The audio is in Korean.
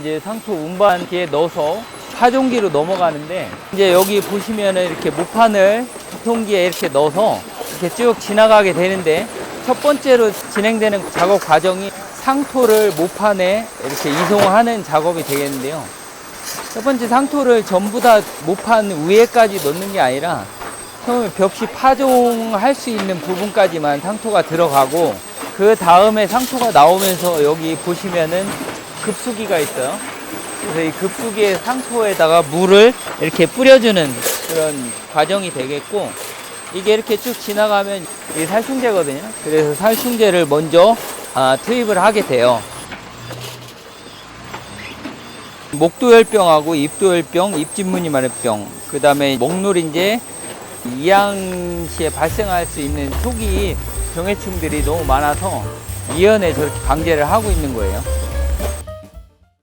이제 상토 운반기에 넣어서 파종기로 넘어가는데 이제 여기 보시면은 이렇게 모판을 통기에 이렇게 넣어서 이렇게 쭉 지나가게 되는데 첫 번째로 진행되는 작업 과정이 상토를 모판에 이렇게 이송하는 작업이 되겠는데요. 첫 번째 상토를 전부 다 모판 위에까지 넣는 게 아니라 처음에 벽시 파종할 수 있는 부분까지만 상토가 들어가고 그 다음에 상토가 나오면서 여기 보시면은 급수기가 있어요. 그래서 이 급수기의 상토에다가 물을 이렇게 뿌려주는 그런 과정이 되겠고 이게 이렇게 쭉 지나가면 이게 살충제거든요. 그래서 살충제를 먼저 아, 투입을 하게 돼요. 목도열병하고 입도열병, 입진무늬마늘병, 그 다음에 목노린제, 이양시에 발생할 수 있는 초기 병해충들이 너무 많아서 이연에 저렇게 방제를 하고 있는 거예요.